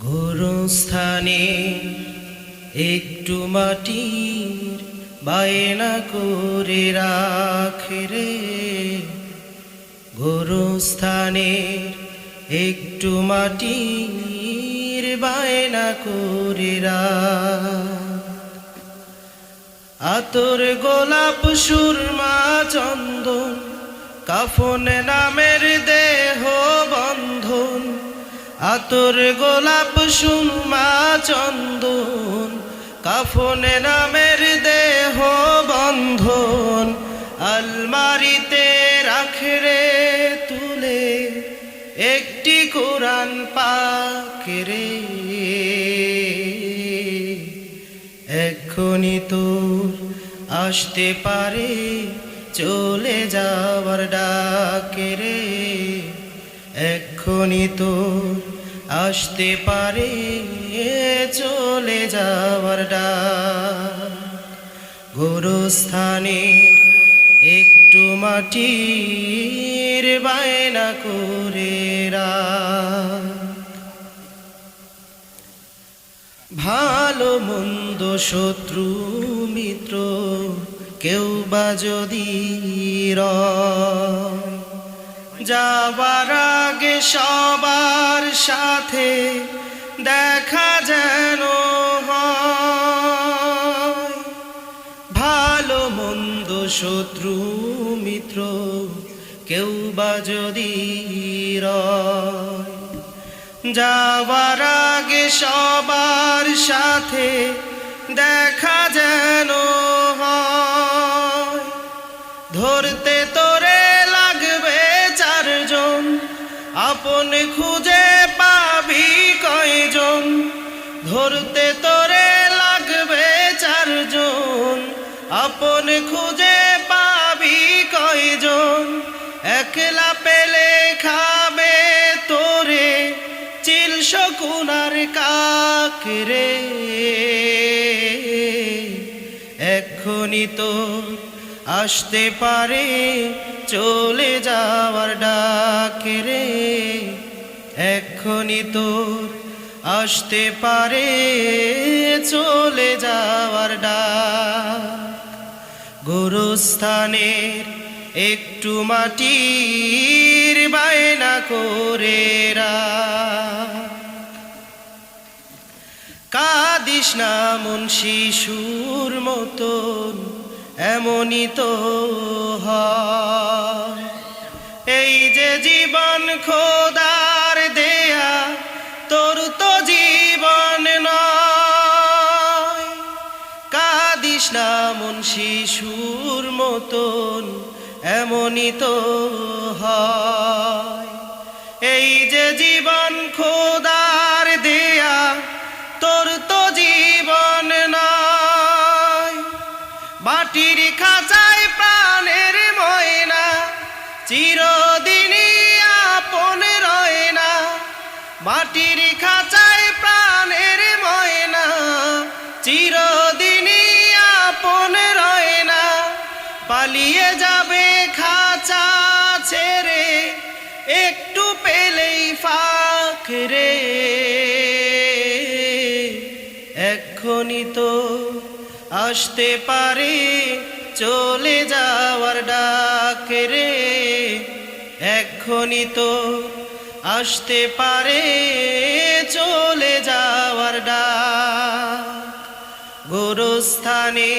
গোরস্থানে একটু মাটির বায়না করে রাখে রে। গোরস্থানে একটু মাটির বায়না করে আতর গোলাপ সুরমা চন্দন কাফন নামের বন্ধন আতর গোলাপ সুমা চন্দন, কাফন নামের দেহ বন্ধন, আলমারিতে রাখরে তুলে একটি কোরআন পাখরে এক্ষুনি তোর আসতে পারে, চলে যাওয়ার ডাকে রে এক্ষুনি তোর আসতে পারে চলে যাওয়ার ডাক। গোরস্থানে একটু মাটির বায়না করে ভালো মন্দ শত্রু, মিত্র, কেউ বা যদি যাবার সবার সাথে দেখা যেন ভালো, মন্দ, শত্রু, মিত্র কেউ বা যদি যাবার আগে সবার সাথে দেখা যেন আপন খুঁজে পাবি কয়জন? ধরতে তোরে লাগবে চারজন। আপন খুঁজে পাবি কয়জন? একলা পেলে খাবে তোরে, চিল শকুনার কাকরে। এক্ষুনি তো আসতে পারে, চলে যাওয়ার ডাকে রে। এক্ষুনি তোর আসতে পারে, চলে যাওয়ার ডাক গোরস্থানের একটু মাটির বায়না করে। কাঁদিস না মন শিশুর মতন, এমনই তো এই যে জীবন খোদার কাঁদিস না মন শিশুর মতন, এমনই তো হয়। এই যে জীবন খোদার দেয়া, তোর তো জীবন নয় মাটির খাঁচায় প্রাণের ময়না, চিরদিনই আপন রয় না মাটির খাঁচায় পালিয়ে যাবে খাঁচা ছেড়ে, একটু পেলেই ফাঁকরে এক্ষুনি তো আসতে পারে, চলে যাওয়ার ডাকে রে। এক্ষুনি তো আসতে পারে, চলে যাওয়ার ডাক। গোরস্থানে